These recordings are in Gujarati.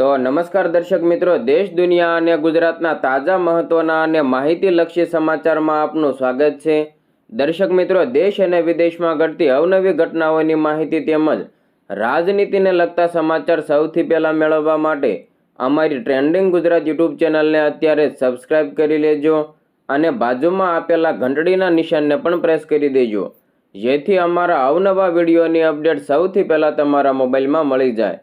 તો નમસ્કાર દર્શક મિત્રો, દેશ, દુનિયા અને ગુજરાતના તાજા મહત્વના અને માહિતીલક્ષી સમાચારમાં આપનું સ્વાગત છે. દર્શક મિત્રો, દેશ અને વિદેશમાં ઘટતી અવનવી ઘટનાઓની માહિતી તેમજ રાજનીતિને લગતા સમાચાર સૌથી પહેલાં મેળવવા માટે અમારી ટ્રેન્ડિંગ ગુજરાત યુટ્યુબ ચેનલને અત્યારે સબસ્ક્રાઇબ કરી લેજો અને બાજુમાં આપેલા ઘંટડીના નિશાનને પણ પ્રેસ કરી દેજો. જેથી અમારા અવનવા વિડીયોની અપડેટ સૌથી પહેલાં તમારા મોબાઈલમાં મળી જાય.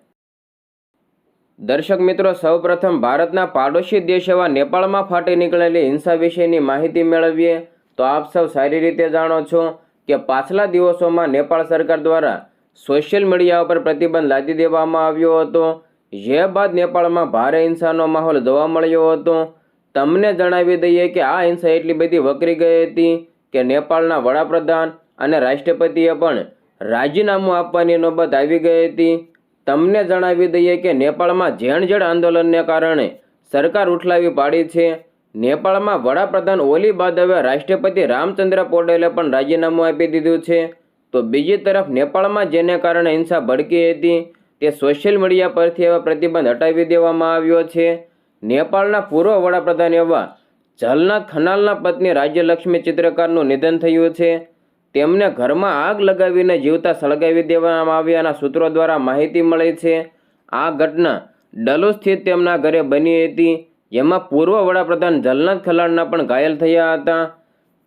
દર્શક મિત્રો, સૌપ્રથમ ભારતના પાડોશી દેશ એવા નેપાળમાં ફાટી નીકળેલી હિંસા વિશેની માહિતી મેળવીએ. તો આપ સૌ સારી રીતે જાણો છો કે પાછલા દિવસોમાં નેપાળ સરકાર દ્વારા સોશિયલ મીડિયા ઉપર પ્રતિબંધ લાદી દેવામાં આવ્યો હતો. જે બાદ નેપાળમાં ભારે હિંસાનો માહોલ જોવા મળ્યો હતો. તમને જણાવી દઈએ કે આ હિંસા એટલી બધી વકરી ગઈ હતી કે નેપાળના વડાપ્રધાન અને રાષ્ટ્રપતિએ પણ રાજીનામું આપવાની નોબત આવી ગઈ હતી. તમને જણાવી દઈએ કે નેપાળમાં ઝેણ ઝેણ આંદોલનને કારણે સરકાર ઉઠલાવી પાડી છે. નેપાળમાં વડાપ્રધાન ઓલી બાદ હવે રાષ્ટ્રપતિ રામચંદ્ર પોટેલે પણ રાજીનામું આપી દીધું છે. તો બીજી તરફ નેપાળમાં જેને કારણે હિંસા ભડકી હતી, તે સોશિયલ મીડિયા પરથી એવા પ્રતિબંધ હટાવી દેવામાં આવ્યો છે. નેપાળના પૂર્વ વડાપ્રધાન એવા જલનાથ ખનાલના પત્ની રાજ્યલક્ષ્મી ચિત્રકારનું નિધન થયું છે. તેમને ઘરમાં આગ લગાવીને જીવતા સળગાવી દેવામાં આવ્યાના સૂત્રો દ્વારા માહિતી મળી છે. આ ઘટના ડલો સ્થિત તેમના ઘરે બની હતી, જેમાં પૂર્વ વડાપ્રધાન જલનાથ ખલાડના પણ ઘાયલ થયા હતા.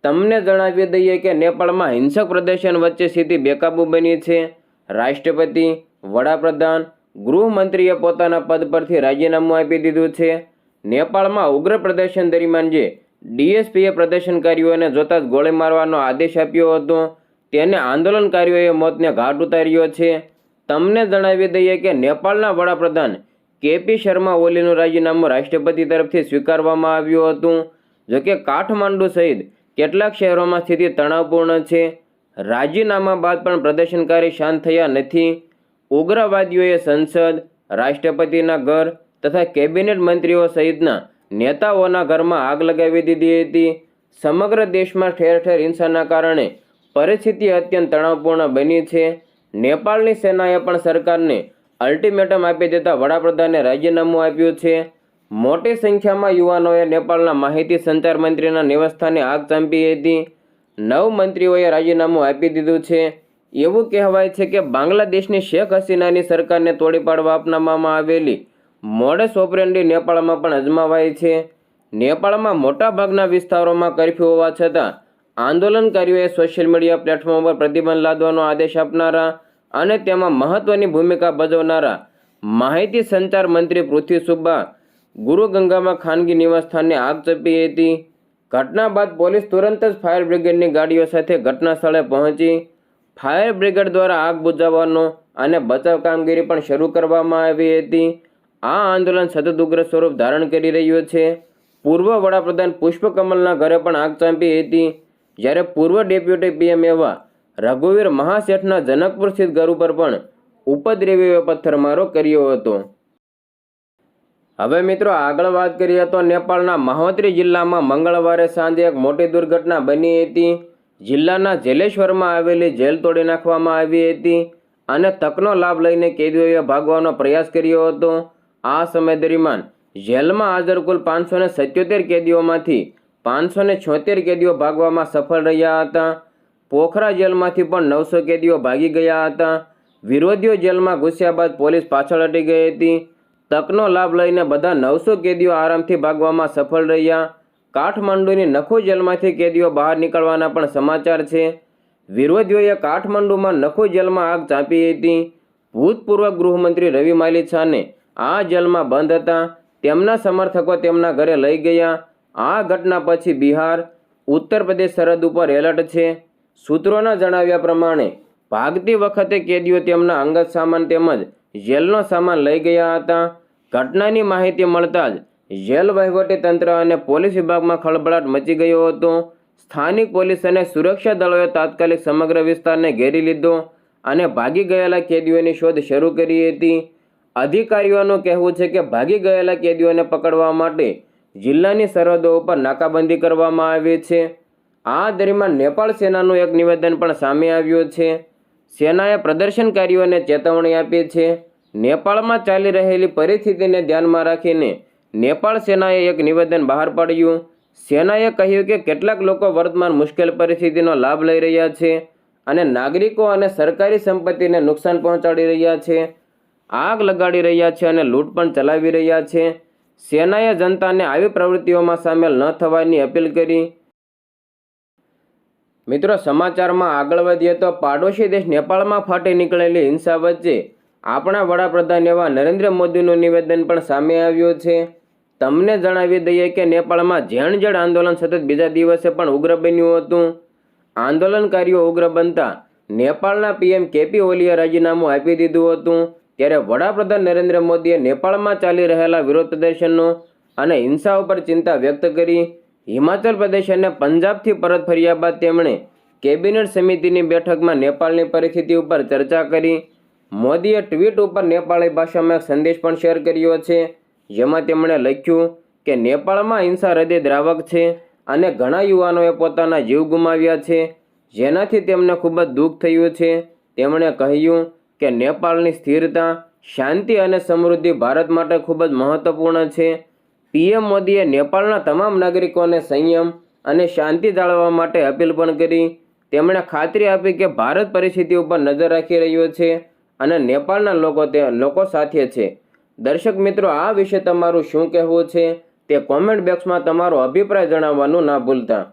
તમને જણાવી દઈએ કે નેપાળમાં હિંસક પ્રદર્શન વચ્ચે સ્થિતિ બેકાબુ બની છે. રાષ્ટ્રપતિ, વડાપ્રધાન, ગૃહમંત્રીએ પોતાના પદ પરથી રાજીનામું આપી દીધું છે. નેપાળમાં ઉગ્ર પ્રદર્શન દરમિયાન જે ડીએસપીએ પ્રદર્શનકારીઓને જોતા જ ગોળી મારવાનો આદેશ આપ્યો હતો. તેને આંદોલનકારીઓએ મોતને ઘાટ ઉતાર્યો છે. તમને જણાવી દઈએ કે નેપાળના વડાપ્રધાન કેપી શર્મા ઓલીનું રાજીનામું રાષ્ટ્રપતિ તરફથી સ્વીકારવામાં આવ્યું હતું. જોકે કાઠમાંડુ સહિત કેટલાક શહેરોમાં સ્થિતિ તણાવપૂર્ણ છે. રાજીનામા બાદ પણ પ્રદર્શનકારી શાંત થયા નથી. ઉગ્રવાદીઓએ સંસદ, રાષ્ટ્રપતિના ઘર તથા કેબિનેટ મંત્રીઓ સહિતના નેતાઓના ઘરમાં આગ લગાવી દીધી હતી. સમગ્ર દેશમાં ઠેર ઠેર હિંસાના કારણે પરિસ્થિતિ અત્યંત તણાવપૂર્ણ બની છે. નેપાળની સેનાએ પણ સરકારને અલ્ટિમેટમ આપી દેતા વડાપ્રધાને રાજીનામું આપ્યું છે. મોટી સંખ્યામાં યુવાનોએ નેપાળના માહિતી સંચાર મંત્રીના નિવાસસ્થાને આગ ચાંપી હતી. નવ મંત્રીઓએ રાજીનામું આપી દીધું છે. એવું કહેવાય છે કે બાંગ્લાદેશની શેખ હસીનાની સરકારને તોડી પાડવા અપનાવવામાં આવેલી મોડસ ઓપરેન્ડી નેપાળમાં પણ અજમાવાય છે. નેપાળમાં મોટાભાગના વિસ્તારોમાં કરફ્યુ હોવા છતાં, આંદોલનકારીઓએ સોશિયલ મીડિયા પ્લેટફોર્મ પર પ્રતિબંધ લાદવાનો આદેશ આપનારા અને તેમાં મહત્વની ભૂમિકા ભજવનારા માહિતી સંચાર મંત્રી પૃથ્વી સુબ્બા ગુરુગંગામાં ખાનગી નિવાસસ્થાનને આગ ચપી હતી. ઘટના બાદ પોલીસ તુરંત જ ફાયર બ્રિગેડની ગાડીઓ સાથે ઘટના સ્થળે પહોંચી. ફાયર બ્રિગેડ દ્વારા આગ બુઝાવવાનો અને બચાવ કામગીરી પણ શરૂ કરવામાં આવી હતી. આ આંદોલન સતત ઉગ્ર સ્વરૂપ ધારણ કરી રહ્યું છે. પૂર્વ વડાપ્રધાન પુષ્પકમલના ઘરે પણ આગ ચાંપી હતી. જ્યારે પૂર્વ ડેપ્યુટી પીએમ એવા રઘુવીર મહાશેઠના જનકપુર સ્થિત ઘર ઉપર પણ ઉપદ્રવીઓએ પથ્થરમારો કર્યો હતો. હવે મિત્રો આગળ વાત કરીએ તો નેપાળના મહોત્રી જિલ્લામાં મંગળવારે સાંજે એક મોટી દુર્ઘટના બની હતી. જિલ્લાના જેલેશ્વરમાં આવેલી જેલ તોડી નાખવામાં આવી હતી અને તકનો લાભ લઈને કેદીઓએ ભાગવાનો પ્રયાસ કર્યો હતો. આ સમય દરમિયાન જેલમાં હાજર કુલ પાંચસો ને સત્યોતેર કેદીઓમાંથી પાંચસો ને છોતેર કેદીઓ ભાગવામાં સફળ રહ્યા હતા. પોખરા જેલમાંથી પણ નવસો કેદીઓ ભાગી ગયા હતા. વિરોધીઓ જેલમાં ઘૂસ્યા બાદ પોલીસ પાછળ હટી ગઈ હતી. તકનો લાભ લઈને બધા નવસો કેદીઓ આરામથી ભાગવામાં સફળ રહ્યા. કાઠમંડુની નખો જેલમાંથી કેદીઓ બહાર નીકળવાના પણ સમાચાર છે. વિરોધીઓએ કાઠમંડુમાં નખો જેલમાં આગ ચાંપી હતી. ભૂતપૂર્વ ગૃહમંત્રી રવિ માલિછાને આ જેલમાં બંધ હતા. તેમના સમર્થકો તેમના ઘરે લઈ ગયા. આ ઘટના પછી બિહાર, ઉત્તર પ્રદેશ સરહદ ઉપર એલર્ટ છે. સૂત્રોના જણાવ્યા પ્રમાણે, ભાગતી વખતે કેદીઓ તેમના અંગત સામાન તેમજ જેલનો સામાન લઈ ગયા હતા. ઘટનાની માહિતી મળતા જ જેલ વહીવટી તંત્ર અને પોલીસ વિભાગમાં ખળભળાટ મચી ગયો હતો. સ્થાનિક પોલીસ અને સુરક્ષા દળોએ તાત્કાલિક સમગ્ર વિસ્તારને ઘેરી લીધો અને ભાગી ગયેલા કેદીઓની શોધ શરૂ કરી હતી. અધિકારીઓનું કહેવું છે કે ભાગી ગયેલા કેદીઓને પકડવા માટે જિલ્લાની સરહદો ઉપર નાકાબંધી કરવામાં આવી છે. આ દરમિયાન નેપાળ સેનાનું એક નિવેદન પણ સામે આવ્યું છે. સેનાએ પ્રદર્શનકારીઓને ચેતવણી આપી છે. નેપાળમાં ચાલી રહેલી પરિસ્થિતિને ધ્યાનમાં રાખીને નેપાળ સેનાએ એક નિવેદન બહાર પાડ્યું. સેનાએ કહ્યું કે કેટલાક લોકો વર્તમાન મુશ્કેલ પરિસ્થિતિનો લાભ લઈ રહ્યા છે અને નાગરિકો અને સરકારી સંપત્તિને નુકસાન પહોંચાડી રહ્યા છે. આગ લગાડી રહ્યા છે અને લૂંટ પણ ચલાવી રહ્યા છે. સેનાએ જનતાને આવી પ્રવૃત્તિઓમાં સામેલ ન થવાની અપીલ કરી. મિત્રો, સમાચારમાં આગળ વધીએ તો પાડોશી દેશ નેપાળમાં ફાટી નીકળેલી હિંસા વચ્ચે આપણા વડાપ્રધાન એવા નરેન્દ્ર મોદીનું નિવેદન પણ સામે આવ્યું છે. તમને જણાવી દઈએ કે નેપાળમાં ઝેણઝેડ આંદોલન સતત બીજા દિવસે પણ ઉગ્ર બન્યું હતું. આંદોલનકારીઓ ઉગ્ર બનતા નેપાળના પીએમ કેપી ઓલીએ રાજીનામું આપી દીધું હતું. ત્યારે વડાપ્રધાન નરેન્દ્ર મોદીએ નેપાળમાં ચાલી રહેલા વિરોધ પ્રદર્શનો અને હિંસા ઉપર ચિંતા વ્યક્ત કરી. હિમાચલ પ્રદેશ અને પંજાબથી પરત ફર્યા બાદ તેમણે કેબિનેટ સમિતિની બેઠકમાં નેપાળની પરિસ્થિતિ ઉપર ચર્ચા કરી. મોદીએ ટ્વીટ ઉપર નેપાળી ભાષામાં એક સંદેશ પણ શેર કર્યો છે, જેમાં તેમણે લખ્યું કે નેપાળમાં હિંસા હૃદય દ્રાવક છે અને ઘણા યુવાનોએ પોતાના જીવ ગુમાવ્યા છે. જેનાથી તેમને ખૂબ જ દુઃખ થયું છે. તેમણે કહ્યું કે નેપાળની સ્થિરતા, શાંતિ અને સમૃદ્ધિ ભારત માટે ખૂબ જ મહત્વપૂર્ણ છે. પીએમ મોદીએ નેપાળના તમામ નાગરિકોને સંયમ અને શાંતિ જાળવવા માટે અપીલ પણ કરી. તેમણે ખાતરી આપી કે ભારત પરિસ્થિતિ ઉપર નજર રાખી રહ્યો છે અને નેપાળના લોકો તે લોકો સાથે છે. દર્શક મિત્રો, આ વિશે તમારું શું કહેવું છે તે કોમેન્ટ બોક્સમાં તમારો અભિપ્રાય જણાવવાનું ના ભૂલતા.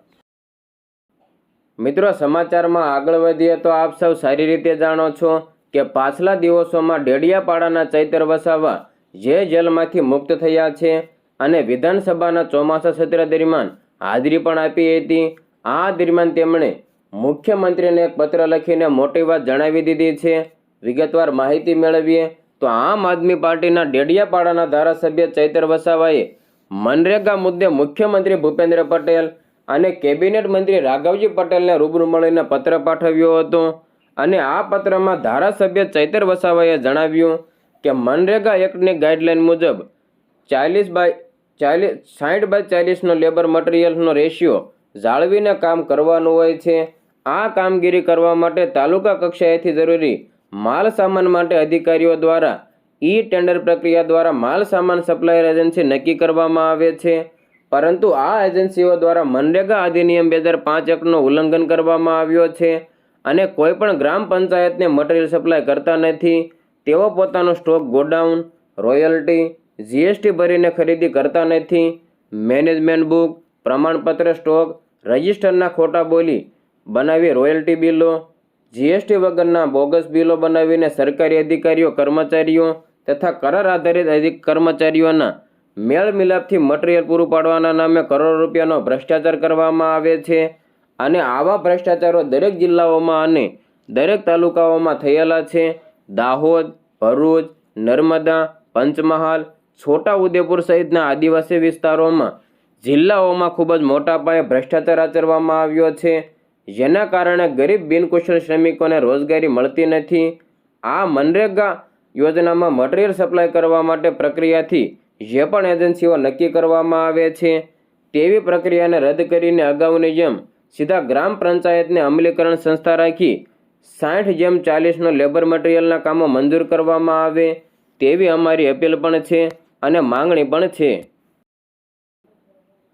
મિત્રો, સમાચારમાં આગળ વધીએ તો આપ સૌ સારી રીતે જાણો છો. કે પાછલા દિવસોમાં ડેડિયાપાડાના ચૈતર વસાવા જે જેલમાંથી મુક્ત થયા છે અને વિધાનસભાના ચોમાસા સત્ર દરમિયાન હાજરી પણ આપી હતી. આ દરમિયાન તેમણે મુખ્યમંત્રીને એક પત્ર લખીને મોટી વાત જણાવી દીધી છે. વિગતવાર માહિતી મેળવીએ તો આમ આદમી પાર્ટીના ડેડિયાપાડાના ધારાસભ્ય ચૈતર વસાવાએ મનરેગા મુદ્દે મુખ્યમંત્રી ભૂપેન્દ્ર પટેલ અને કેબિનેટ મંત્રી રાઘવજી પટેલને રૂબરૂ મળીને પત્ર પાઠવ્યો હતો. અને આ પત્રમાં ધારાસભ્ય ચૈતર વસાવાએ જણાવ્યું કે મનરેગા એક્ટની ગાઈડલાઇન મુજબ ચાલીસ બાય ચાલીસ સાઠ બાય ચાલીસનો લેબર મટીરિયલનો રેશિયો જાળવીને કામ કરવાનું હોય છે. આ કામગીરી કરવા માટે તાલુકા કક્ષાએથી જરૂરી માલ સામાન માટે અધિકારીઓ દ્વારા ઈ ટેન્ડર પ્રક્રિયા દ્વારા માલ સામાન સપ્લાયર એજન્સી નક્કી કરવામાં આવે છે. પરંતુ આ એજન્સીઓ દ્વારા મનરેગા અધિનિયમ બે હજાર પાંચ એકનો ઉલ્લંઘન કરવામાં આવ્યો છે. અને કોઈ પણ ગ્રામ પંચાયતને મટીરિયલ સપ્લાય કરતા નથી. તેઓ પોતાનો સ્ટોક ગોડાઉન રોયલ્ટી જીએસટી ભરીને ખરીદી કરતા નથી. મેનેજમેન્ટ બુક પ્રમાણપત્ર સ્ટોક રજિસ્ટરના ખોટા બોલી બનાવી રોયલ્ટી બિલો જીએસટી વગરના બોગસ બિલો બનાવીને સરકારી અધિકારીઓ, કર્મચારીઓ તથા કરાર આધારિત અધિક કર્મચારીઓના મેળ મિલાપથી મટીરિયલ પૂરું પાડવાના નામે કરોડો રૂપિયાનો ભ્રષ્ટાચાર કરવામાં આવે છે. અને આવા ભ્રષ્ટાચારો દરેક જિલ્લાઓમાં અને દરેક તાલુકાઓમાં થયેલા છે. દાહોદ, ભરૂચ, નર્મદા, પંચમહાલ છોટા ઉદેપુર સહિતના આદિવાસી વિસ્તારોમાં જિલ્લાઓમાં ખૂબ જ મોટા પાયે ભ્રષ્ટાચાર આચરવામાં આવ્યો છે. જેના કારણે ગરીબ બિનકુશળ શ્રમિકોને રોજગારી મળતી નથી. આ મનરેગા યોજનામાં મટીરિયલ સપ્લાય કરવા માટે પ્રક્રિયાથી જે પણ એજન્સીઓ નક્કી કરવામાં આવે છે, તેવી પ્રક્રિયાને રદ કરીને અગાઉની જેમ સીધા ગ્રામ પંચાયતને અમલીકરણ સંસ્થા રાખી સાઠ જેમ ચાલીસનો લેબર મટીરિયલના કામો મંજૂર કરવામાં આવે તેવી અમારી અપીલ પણ છે અને માંગણી પણ છે.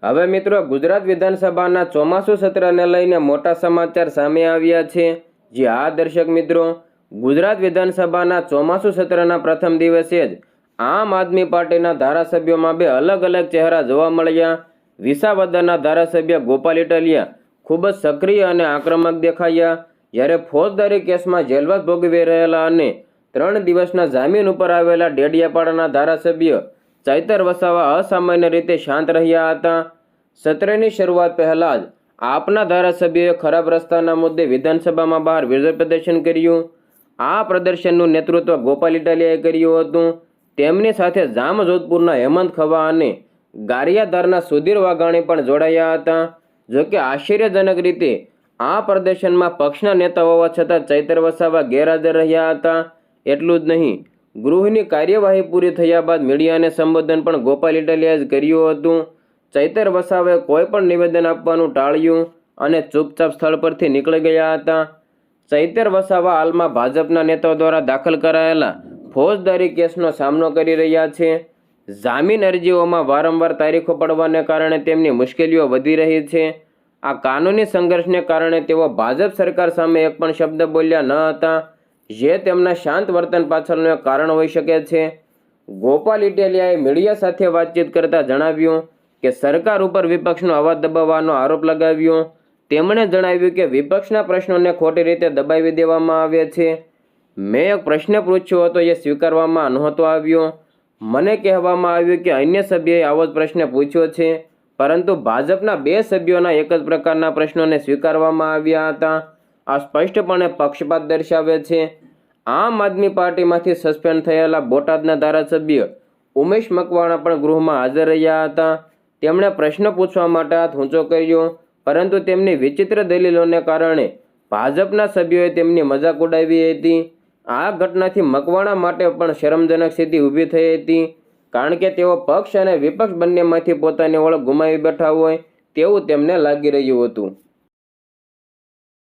હવે મિત્રો ગુજરાત વિધાનસભાના ચોમાસુ સત્રને લઈને મોટા સમાચાર સામે આવ્યા છે. જે આ દર્શક મિત્રો, ગુજરાત વિધાનસભાના ચોમાસુ સત્રના પ્રથમ દિવસે જ આમ આદમી પાર્ટીના ધારાસભ્યોમાં બે અલગ અલગ ચહેરા જોવા મળ્યા. વિસાવદરના ધારાસભ્ય ગોપાલ ઇટલિયા ખૂબ જ સક્રિય અને આક્રમક દેખાયા. જ્યારે ફોજદારી કેસમાં જેલવાસ ભોગવી રહેલા અને ત્રણ દિવસના જામીન ઉપર આવેલા ડેડિયાપાડાના ધારાસભ્ય ચૈતર વસાવા અસામાન્ય રીતે શાંત રહ્યા હતા. સત્રની શરૂઆત પહેલાં જ આપના ધારાસભ્યોએ ખરાબ રસ્તાના મુદ્દે વિધાનસભામાં બહાર વિરોધ પ્રદર્શન કર્યું. આ પ્રદર્શનનું નેતૃત્વ ગોપાલ ઇટાલિયાએ કર્યું હતું. તેમની સાથે જામ જોધપુરના હેમંત ખવા અને ગારિયાધારના સુધીર વાઘાણી પણ જોડાયા હતા. જોકે આશ્ચર્યજનક રીતે, આ પ્રદર્શનમાં પક્ષના નેતા હોવા છતાં ચૈતર વસાવા ગેરહાજર રહ્યા હતા. એટલું જ નહીં, ગૃહની કાર્યવાહી પૂરી થયા બાદ મીડિયાને સંબોધન પણ ગોપાલ ઇટાલિયાએ કર્યું હતું. ચૈતર વસાવાએ કોઈ પણ નિવેદન આપવાનું ટાળ્યું અને ચૂપચાપ સ્થળ પરથી નીકળી ગયા હતા. ચૈતર વસાવા હાલમાં ભાજપના નેતાઓ દ્વારા દાખલ કરાયેલા ફોજદારી કેસનો સામનો કરી રહ્યા છે. જામીન અરજીઓમાં વારંવાર તારીખો પડવાને કારણે તેમની મુશ્કેલીઓ વધી રહી છે. આ કાનૂની સંઘર્ષને કારણે તેઓ ભાજપ સરકાર સામે એક પણ શબ્દ બોલ્યા ન હતા, જે તેમના શાંત વર્તન પાછળનું એક કારણ હોઈ શકે છે. ગોપાલ ઇટેલિયાએ મીડિયા સાથે વાતચીત કરતા જણાવ્યું કે સરકાર ઉપર વિપક્ષનો અવાજ દબાવવાનો આરોપ લગાવ્યો. તેમણે જણાવ્યું કે વિપક્ષના પ્રશ્નોને ખોટી રીતે દબાવી દેવામાં આવે છે. મેં એક પ્રશ્ન પૂછ્યો હતો, એ સ્વીકારવામાં નહોતો આવ્યો. મને કહેવામાં આવ્યું કે અન્ય સભ્યએ આવો જ પ્રશ્ન પૂછ્યો છે, પરંતુ ભાજપના બે સભ્યોના એક જ પ્રકારના પ્રશ્નોને સ્વીકારવામાં આવ્યા હતા. આ સ્પષ્ટપણે પક્ષપાત દર્શાવે છે. આમ આદમી પાર્ટીમાંથી સસ્પેન્ડ થયેલા બોટાદના ધારાસભ્ય ઉમેશ મકવાણા પણ ગૃહમાં હાજર રહ્યા હતા. તેમણે પ્રશ્ન પૂછવા માટે હાથ ઊંચો કર્યો, પરંતુ તેમની વિચિત્ર દલીલોને કારણે ભાજપના સભ્યોએ તેમની મજાક ઉડાવી હતી. આ ઘટનાથી મકવાણા માટે પણ શરમજનક સ્થિતિ ઊભી થઈ હતી. કારણ કે તેઓ પક્ષ અને વિપક્ષ બંનેમાંથી પોતાની ઓળખ ગુમાવી બેઠા હોય તેવું તેમને લાગી રહ્યું હતું.